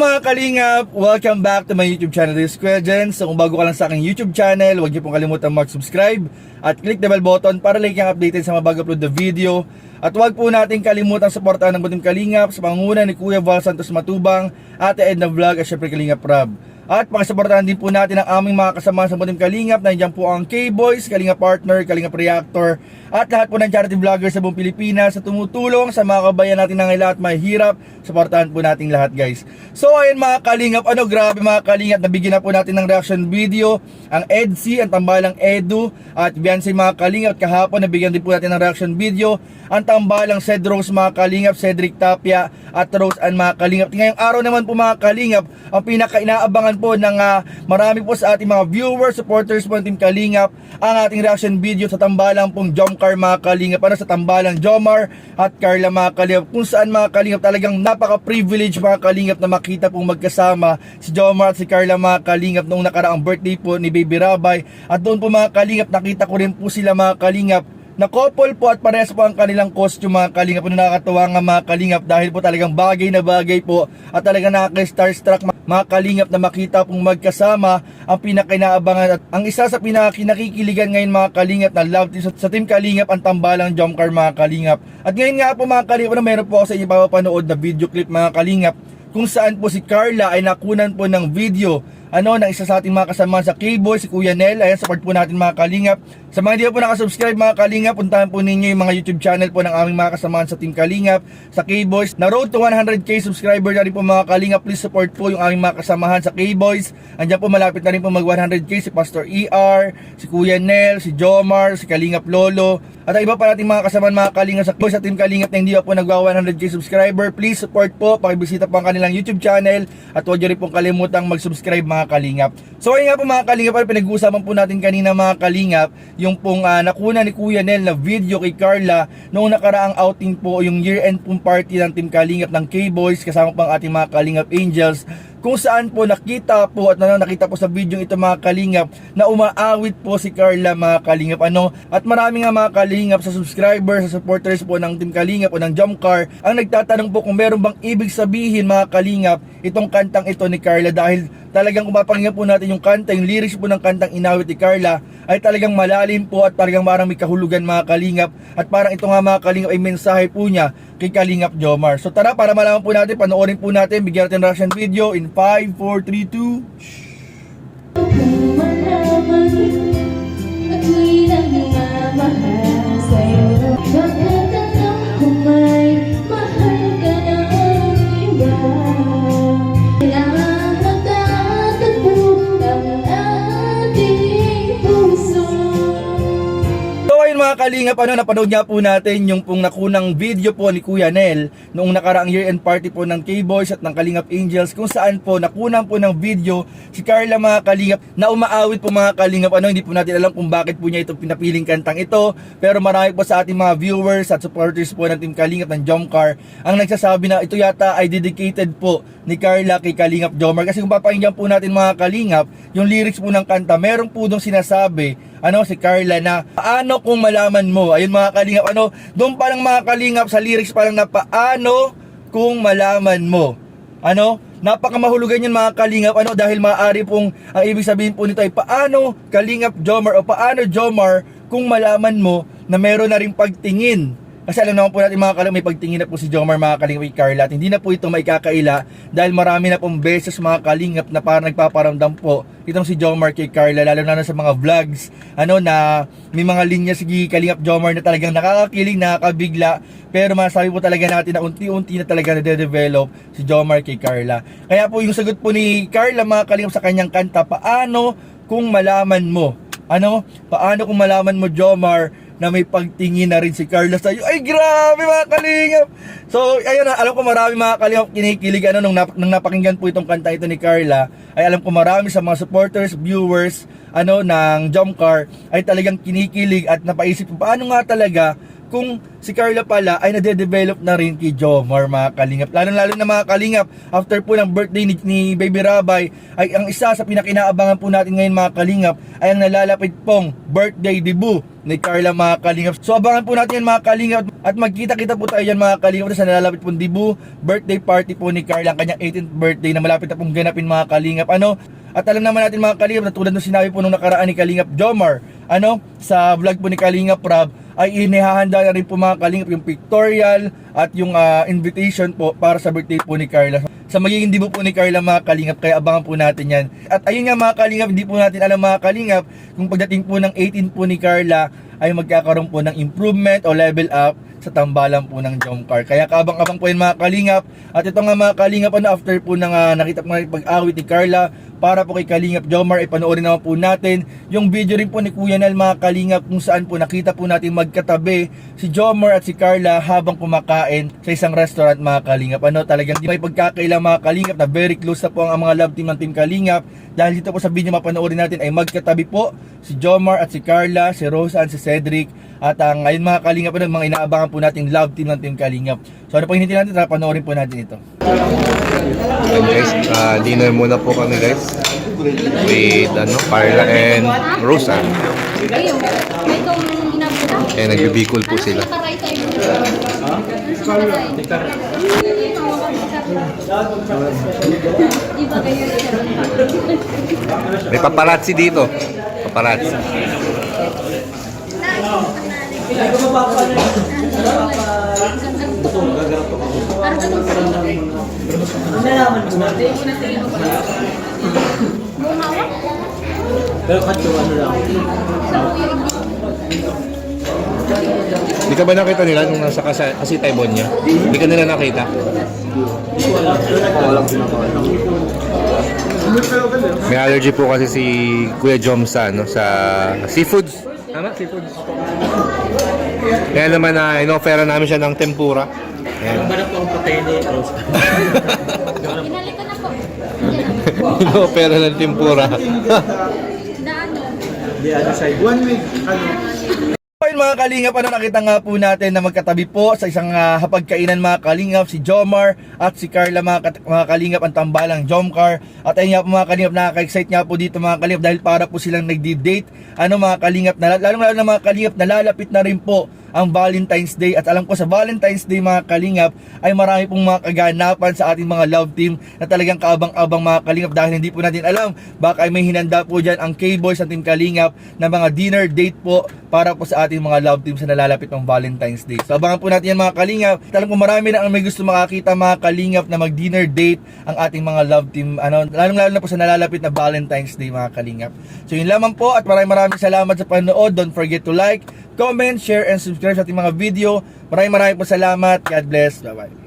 mga kalingap! Welcome back to my YouTube channel, this is. So kung bago ka lang sa aking YouTube channel, huwag niyo pong kalimutan mag-subscribe at click the bell button para like kang updated sa mga bago upload na video. At huwag po natin kalimutan suportahan ng Butim Kalingap sa pangunguna ni Kuya Val Santos Matubang, Ate Edna Vlog at syempre Kalingap Rob. At pakisuportahan din po natin ang aming mga kasama sa Butim Kalingap. Nandiyan po ang K-Boys, Kalingap Partner, Kalingap Reactor, at lahat po ng charity vloggers sa buong Pilipinas sa tumutulong sa mga kabayan natin na lahat mahirap. Suportahan po natin lahat guys. So ayun mga Kalingap, ano grabe mga Kalingap, nabigyan na po natin ng reaction video ang EDC, ang tambalang Edu, at Beyonce mga Kalingap. Kahapon nabigyan din po natin ng reaction video ang tambalang Ced Rose mga Kalingap, Cedric Tapia at Rose Ann mga Kalingap. Ngayong araw naman po mga Kalingap, ang pinaka-inaabangan po ng ah, marami po sa ating mga viewers, supporters po ng Team Kalingap, ang ating reaction video sa tambalang pong Jomcar mga Kalingap, ano sa tambalang Jomar at Carla mga Kalingap, kung saan mga Kalingap talagang napaka-privilege mga Kalingap na makita pong magkasama si Jomar at si Carla mga Kalingap noong nakaraang birthday po ni Baby Rabay. At doon po mga Kalingap nakita ko rin po sila mga Kalingap na couple po at parehas po ang kanilang costume mga kalingap. Na nakakatuwa nga mga kalingap dahil po talagang bagay na bagay po at talagang nakaka-starstruck mga kalingap na makita pong magkasama ang pinakainaabangan at ang isa sa pinakinakikiligan ngayon mga kalingap na love team sa, sa team kalingap ang tambalang Jomcar mga kalingap. At ngayon nga po mga kalingap na meron po ako sa inyo papapanood na video clip mga kalingap kung saan po si Carla ay nakunan po ng video ano ng isa sa ating mga kasama sa K-Boy, si Kuya Nel. Ayan, support po natin mga kalingap. Sa mga hindi po nakasubscribe mga kalingap, puntahan po ninyo yung mga YouTube channel po ng aming mga kasamahan sa Team Kalingap, sa K-Boys. Na road to 100k subscriber na rin po mga kalingap. Please support po yung aming mga kasamahan sa K-Boys. Andiyan po malapit na rin po mag 100k si Pastor ER, si Kuya Nel, si Jomar, si Kalingap Lolo. At ang iba pa nating mga kasamahan mga kalingap sa, sa Team Kalingap na hindi po nagwa 100k subscriber. Please support po, pakibisita po ang kanilang YouTube channel at huwag nyo rin pong kalimutang mag-subscribe mga kalingap. So ayun nga po mga kalingap, ano, pinag-uusapan po natin kanina mga kalingap, yung pong ah, nakuna ni Kuya Nel na video kay Carla noong nakaraang outing po, yung year-end pong party ng Team Kalingap ng K-Boys kasama pang ating mga Kalingap Angels kung saan po nakita po at nakita po sa video ito mga kalingap na umaawit po si Carla mga kalingap. Ano? At marami nga mga kalingap sa subscribers sa supporters po ng Team Kalingap o ng Jumcar ang nagtatanong po kung meron bang ibig sabihin mga kalingap itong kantang ito ni Carla. Dahil talagang kung po natin yung kanta, yung lyrics po ng kantang inawit ni Carla ay talagang malalim po at talagang parang may kahulugan mga kalingap. At parang ito nga mga kalingap ay mensahe po niya kay Kalingap Jomar. So tara para malaman po natin, panoorin po natin, bigyan natin reaction video in 5, 4, 3, 2 Kung malaman ako'y nagmamahal sa'yo kalingap, ano, napanood nga po natin yung pong nakunang video po ni Kuya Nel noong nakaraang year-end party po ng K-Boys at ng Kalingap Angels kung saan po nakunan po ng video si Carla mga kalingap na umaawit po mga kalingap. Ano, hindi po natin alam kung bakit po niya ito pinapiling kantang ito pero marami po sa ating mga viewers at supporters po ng Team Kalingap ng Jomcar ang nagsasabi na ito yata ay dedicated po ni Carla kay Kalingap Jomar kasi kung papakinggan po natin mga kalingap yung lyrics po ng kanta meron po dong sinasabi ano si Carla na paano kung malaman mo. Ayun mga kalingap ano doon pa lang mga kalingap sa lyrics pa lang na paano kung malaman mo. Ano napakamahulugan yun mga kalingap ano dahil maaari pong ang ibig sabihin po nito ay paano kalingap Jomar o paano Jomar kung malaman mo na meron na rin pagtingin kasi alam naman po natin mga kalingap, may pagtingin na po si Jomar mga kalingap kay Carla at hindi na po ito may kakaila dahil marami na pong beses mga kalingap na parang nagpaparamdam po itong si Jomar kay Carla lalo na sa mga vlogs ano na may mga linya si kalingap Jomar na talagang nakakakilig, nakakabigla. Pero masabi po talaga natin na unti-unti na talaga na-develop si Jomar kay Carla. Kaya po yung sagot po ni Carla mga kalingap sa kanyang kanta paano kung malaman mo? Ano? Paano kung malaman mo Jomar na may pagtingin na rin si Carla sa iyo. Ay, grabe mga kalingap! So, ayun na, alam ko marami mga kalingap kinikilig ano, nung, nap- nung napakinggan po itong kanta ito ni Carla, ay alam ko marami sa mga supporters, viewers, ano, ng Jumcar, ay talagang kinikilig at napaisip paano nga talaga kung si Carla pala ay nade-develop na rin kay Jomar mga kalingap. Lalo-lalo na mga kalingap, after po ng birthday ni, ni Baby Rabay, ay ang isa sa pinakinaabangan po natin ngayon mga kalingap ay ang nalalapit pong birthday debut ni Carla mga kalingap. So abangan po natin yan mga kalingap at magkita-kita po tayo yan mga kalingap sa nalalapit pong debut birthday party po ni Carla, ang kanyang 18th birthday na malapit na pong ganapin mga kalingap. Ano? At alam naman natin mga kalingap na tulad ng sinabi po nung nakaraan ni Kalingap Jomar, ano, sa vlog po ni Kalingap Rob, ay inihahanda na rin po mga kalingap yung pictorial at yung ah, invitation po para sa birthday po ni Carla. Sa magiging debut po ni Carla mga kalingap, kaya abangan po natin yan. At ayun nga mga kalingap, hindi po natin alam mga kalingap kung pagdating po ng 18 po ni Carla ay magkakaroon po ng improvement o level up sa tambalan po ng jump car. Kaya kabang-abang po yun mga kalingap. At ito nga mga kalingap, ano, after po nang ah, nakita po pag-awit ni Carla, para po kay Kalingap Jomar, ipanoorin naman po natin yung video rin po ni Kuya Nel mga Kalingap kung saan po nakita po natin magkatabi si Jomar at si Carla habang kumakain sa isang restaurant mga Kalingap. Ano talagang di may pagkakailang mga Kalingap na very close na po ang mga love team ng Team Kalingap. Dahil dito po sa video mapanoorin natin ay magkatabi po si Jomar at si Carla, si Roseanne, si Cedric at ang ngayon mga Kalingap ano, mga inaabangan po nating love team ng Team Kalingap. So ano po hinintay natin? Tara panoorin po natin ito. Ayan guys, ah, dinner muna po kami guys. With ano, Carla and Rosa. Kaya nagbibikol po sila. May paparazzi dito. Paparazzi. Pero kacho ano lang. Hindi ka ba nakita nila nung nasa kasi, kasi Taibon niya? Hindi ka nila nakita? May allergy po kasi si Kuya Jom sa, ano, sa seafoods. Tama? Seafoods. Kaya naman na inofera namin siya ng tempura. Ayan. Parang po ang patay ni ko na po. inofera ng tempura. Daano. Di ano side. One week. Ano? Mga kalingap, ano nakita nga po natin na magkatabi po sa isang ah, hapagkainan mga kalingap, si Jomar at si Carla mga, mga kalingap ang tambalang Jomcar. At ayun nga po mga kalingap, nakaka-excite nga po dito mga kalingap dahil para po silang nagdi-date. Ano mga kalingap, na, lalong lalo na mga kalingap, nalalapit na rin po ang Valentine's Day at alam ko sa Valentine's Day mga kalingap ay marami pong mga kaganapan sa ating mga love team na talagang kaabang-abang mga kalingap dahil hindi po natin alam baka ay may hinanda po dyan ang K-Boys ng Team Kalingap na mga dinner date po para po sa ating mga love team sa nalalapit ng Valentine's Day. So abangan po natin yan mga kalingap. Alam ko marami na ang may gusto makakita mga kalingap na mag dinner date ang ating mga love team ano lalong lalo na po sa nalalapit na Valentine's Day mga kalingap. So yun lamang po at maraming maraming salamat sa panonood. Don't forget to like, comment, share, and subscribe sa ating mga video. Maraming maraming po salamat. God bless. Bye-bye.